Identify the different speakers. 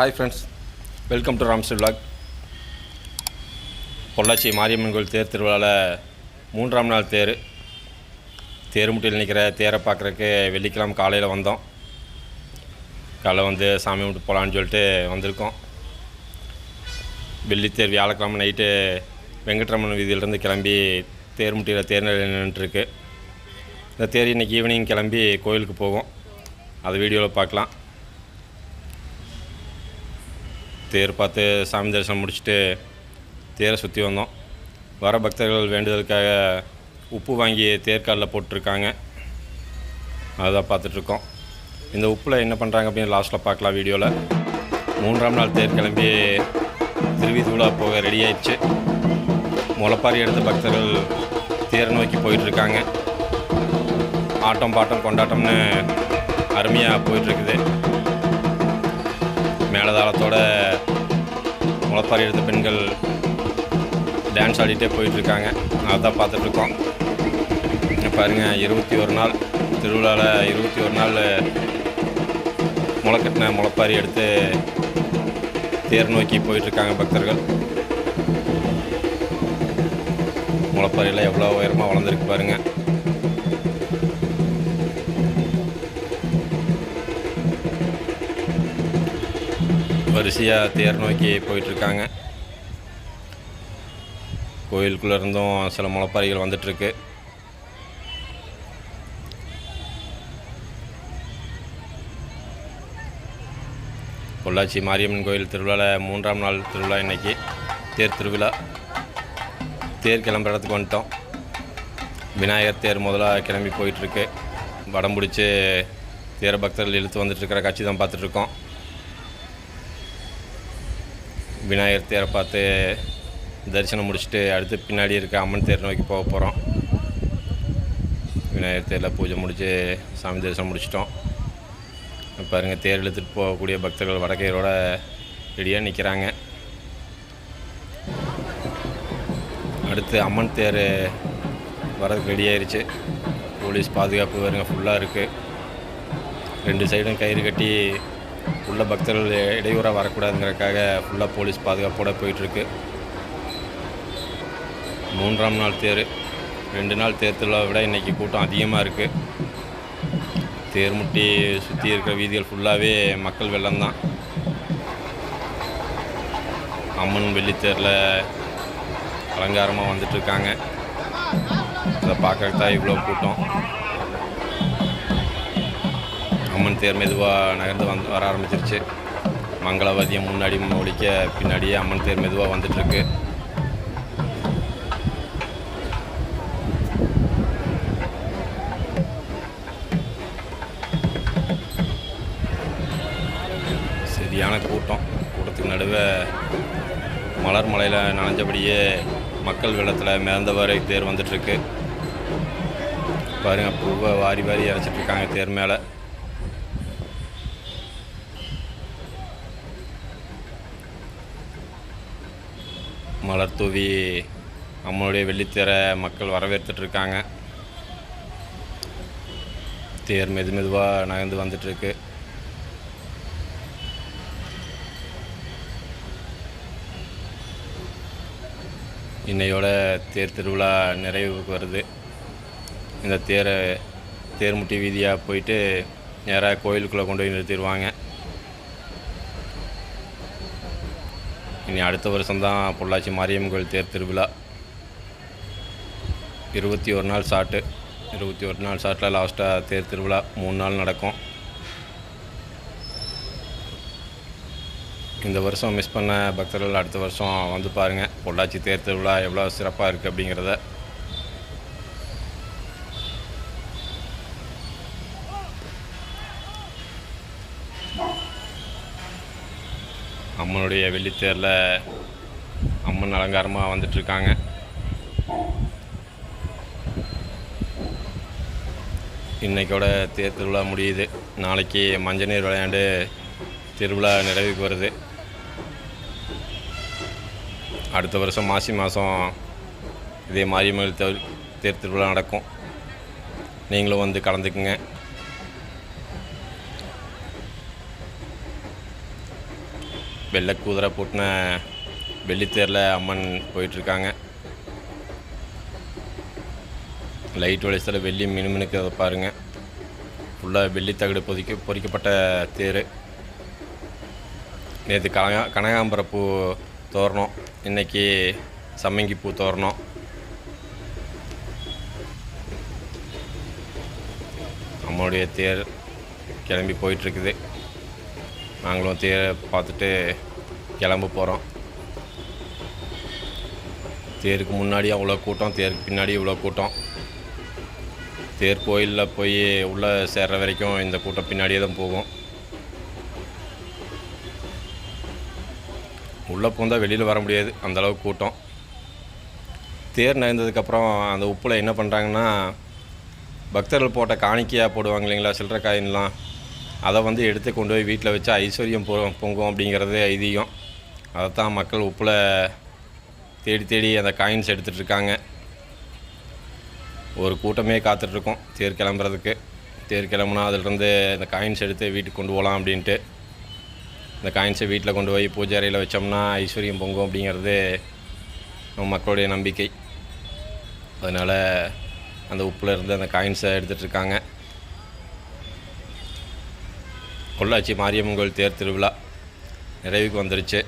Speaker 1: Hi friends welcome to Ramster vlog Pollachi Mariamman கோயில் தேர் திருவிழாவில் மூன்றாம் நாள் தேர். தேர்முட்டியில் நிற்கிற தேரை பார்க்குறக்கு வெள்ளிக்கிழமை காலையில் வந்தோம். காலைல வந்து சாமி கும்பிட்டு போகலான்னு சொல்லிட்டு வந்திருக்கோம். வெள்ளித்தேர் வியாழக்கிழமை நைட்டு வெங்கட்ரமணன் வீதியிலேருந்து கிளம்பி தேர்முட்டியில் தேர் நின்றுட்டுருக்கு இந்த தேர் இன்னைக்கு ஈவினிங் கிளம்பி கோயிலுக்கு போகும் அது வீடியோவில் பார்க்கலாம். தேர் பார்த்து சாமி தரிசனம் முடிச்சுட்டு தேரை சுற்றி வந்தோம். வர பக்தர்கள் வேண்டுதலுக்காக உப்பு வாங்கி தேர்காலில் போட்டிருக்காங்க. அதுதான் பார்த்துட்ருக்கோம். இந்த உப்பில் என்ன பண்ணுறாங்க அப்படின்னு லாஸ்ட்டில் பார்க்கலாம் வீடியோவில். மூன்றாம் நாள் தேர் கிளம்பி திருவிதூலா போக ரெடி ஆயிடுச்சு. முளைப்பாரி எடுத்த பக்தர்கள் தேரை நோக்கி போயிட்டுருக்காங்க. ஆட்டம் பாட்டம் கொண்டாட்டம்னு அருமையாக போயிட்டுருக்குது. மேலதாளத்தோட முளைப்பாரி எடுத்த பெண்கள் டான்ஸ் ஆடிட்டே போயிட்டுருக்காங்க. அதான் பார்த்துட்ருக்கோம். பாருங்கள் இருபத்தி ஒரு நாள். திருவிழாவில் இருபத்தி ஒரு நாள் முளைக்கட்டின முளப்பாரி எடுத்து தேர் நோக்கி போயிட்டுருக்காங்க பக்தர்கள். முளப்பாரியில் எவ்வளோ உயரமாக வளர்ந்துருக்கு பாருங்கள் வரிசையாக தேர் நோக்கி போயிட்டுருக்காங்க. கோயிலுக்குள்ளே இருந்தும் சில முளைப்பாறைகள் வந்துட்டுருக்கு. பொள்ளாச்சி மாரியம்மன் கோயில் திருவிழாவில் மூன்றாம் நாள் திருவிழா இன்னைக்கு. தேர் திருவிழா. தேர் கிளம்புற இடத்துக்கு வந்துட்டோம். விநாயகர் தேர் முதலாக கிளம்பி போயிட்டுருக்கு. வடம் பிடிச்சி தேர பக்தர்கள் இழுத்து வந்துட்டுருக்கிற காட்சி தான் பார்த்துட்ருக்கோம் விநாயகர் தேரை பார்த்து தரிசனம் முடிச்சுட்டு அடுத்து பின்னாடி இருக்க அம்மன் தேர் நோக்கி போக போகிறோம். விநாயகர் தேரில் பூஜை முடித்து சாமி தரிசனம் முடிச்சிட்டோம். பாருங்கள் தேர் இழுத்துட்டு போகக்கூடிய பக்தர்கள் வடக்கையரோட ரெடியாக நிற்கிறாங்க அடுத்து அம்மன் தேர் வரதுக்கு ரெடியாயிருச்சு போலீஸ் பாதுகாப்பு வருங்க ஃபுல்லாக இருக்குது ரெண்டு சைடும் கயிறு கட்டி உள்ள பக்தர்கள் இடையூறாக வரக்கூடாதுங்கிறதுக்காக ஃபுல்லாக போலீஸ் பாதுகாப்போடு போயிட்டுருக்கு. மூன்றாம் நாள் தேர் ரெண்டு நாள் தேர் திருவிழாவை விட இன்றைக்கி கூட்டம் அதிகமாக இருக்குது தேர் முட்டி சுற்றி இருக்கிற வீதிகள் ஃபுல்லாகவே மக்கள் வெள்ளம் தான். அம்மன் வெள்ளித்தேரில் அலங்காரமாக வந்துட்டுருக்காங்க. அதை பார்க்கறதுக்கு தான் இவ்வளோ கூட்டம். அம்மன் தேர் மெதுவாக நகர்ந்து வந்து வர ஆரம்பிச்சிருச்சு. மங்களவதியம் முன்னாடி ஒழிக்க பின்னாடியே அம்மன் தேர் மெதுவாக வந்துட்டுருக்கு சரியான கூட்டம். கூட்டத்துக்கு நடுவே மலர் மலையில் நனைஞ்சபடியே மக்கள் வெள்ளத்தில் மிதந்தவரை தேர் வந்துட்டுருக்கு பாருங்கள் பூவை வாரி வாரி இறச்சிட்ருக்காங்க தேர் மேலே. மலர் தூவி நம்மளுடைய வெள்ளித்தேர மக்கள் வரவேற்றுட்டு இருக்காங்க தேர் மெது மெதுவாக நகர்ந்து வந்துட்டுருக்கு இன்னையோட தேர் திருவிழா நிறைவுக்கு வருது. இந்த தேரை தேர்முட்டி வீதியாக போயிட்டு நேராக கோயிலுக்குள்ளே கொண்டு போய் நிறுத்திடுவாங்க இனி அடுத்த வருஷம்தான் பொள்ளாச்சி மாரியம்மன் கோயில் தேர் திருவிழா. இருபத்தி ஒரு நாள் சாட்டு. இருபத்தி ஒரு நாள் சாட்டில் லாஸ்ட்டாக தேர் திருவிழா. மூணு நாள் நடக்கும். இந்த வருஷம் மிஸ் பண்ண பக்தர்கள் அடுத்த வருஷம் வந்து பாருங்கள் பொள்ளாச்சி தேர் திருவிழா எவ்வளோ சிறப்பாக இருக்குது அப்படிங்கிறத அம்மனுடைய வெள்ளித்தேரில் அம்மன் அலங்காரமாக வந்துட்டுருக்காங்க இன்றைக்கோட தேர் திருவிழா முடியுது. நாளைக்கு மஞ்சநீர் விளையாண்டு திருவிழா நிறைவுக்கு வருது அடுத்த வருஷம் மாசி மாதம் இதே மாரியம்மன் தேர் திருவிழா நடக்கும். நீங்களும் வந்து கலந்துக்குங்க. வெள்ளை குதிரை பூட்டின வெள்ளித்தேரில் அம்மன் போயிட்டுருக்காங்க. லைட் வெளிச்சத்தில் வெள்ளி மினுமினுக்கிறத பாருங்கள் ஃபுல்லாக வெள்ளித்தகடு பொதிக்க பொறிக்கப்பட்ட தேர். நேற்று கனகா கனகாம்பர பூ தோரணம். இன்றைக்கி சம்மங்கி பூ தோரணம். அம்மனுடைய தேர் கிளம்பி போயிட்டுருக்குது. நாங்களும் தேரை பார்த்துட்டு கிளம்ப போகிறோம் தேருக்கு முன்னாடி அவ்வளோ கூட்டம் தேருக்கு பின்னாடி இவ்வளோ கூட்டம். தேர் கோயிலில் போய் உள்ளே சேர்ற வரைக்கும் இந்த கூட்டம் பின்னாடியே தான் போகும். உள்ளே போந்தால் வெளியில் வர முடியாது அந்தளவுக்கு கூட்டம். தேர் நகர்ந்ததுக்கப்புறம் அந்த உப்பில் என்ன பண்ணுறாங்கன்னா பக்தர்கள் போட்ட காணிக்கையாக போடுவாங்க இல்லைங்களா சில்லற காயின்லாம். அதை வந்து எடுத்து கொண்டு போய் வீட்டில் வச்சு ஐஸ்வர்யம் பொ பொங்கும் அப்படிங்கிறது ஐதீகம். அதைத்தான் மக்கள் உப்பில் தேடி தேடி அந்த காயின்ஸ் எடுத்துகிட்ருக்காங்க ஒரு கூட்டமே காத்துட்ருக்கோம் தேர் கிளம்புறதுக்கு. தேர் கிளம்புனா அதிலிருந்து இந்த காயின்ஸ் எடுத்து வீட்டுக்கு கொண்டு போகலாம் அப்படின்ட்டு. இந்த காயின்ஸை வீட்டில் கொண்டு போய் பூஜை அறையில் வச்சோம்னா ஐஸ்வர்யம் பொங்கும் அப்படிங்கிறது நம்ம மக்களுடைய நம்பிக்கை. அதனால் அந்த உப்பில் இருந்து அந்த காயின்ஸை எடுத்துகிட்ருக்காங்க பொள்ளாச்சி மாரியம்மன் கோயில் தேர் திருவிழா நிறைவுக்கு வந்துருச்சு.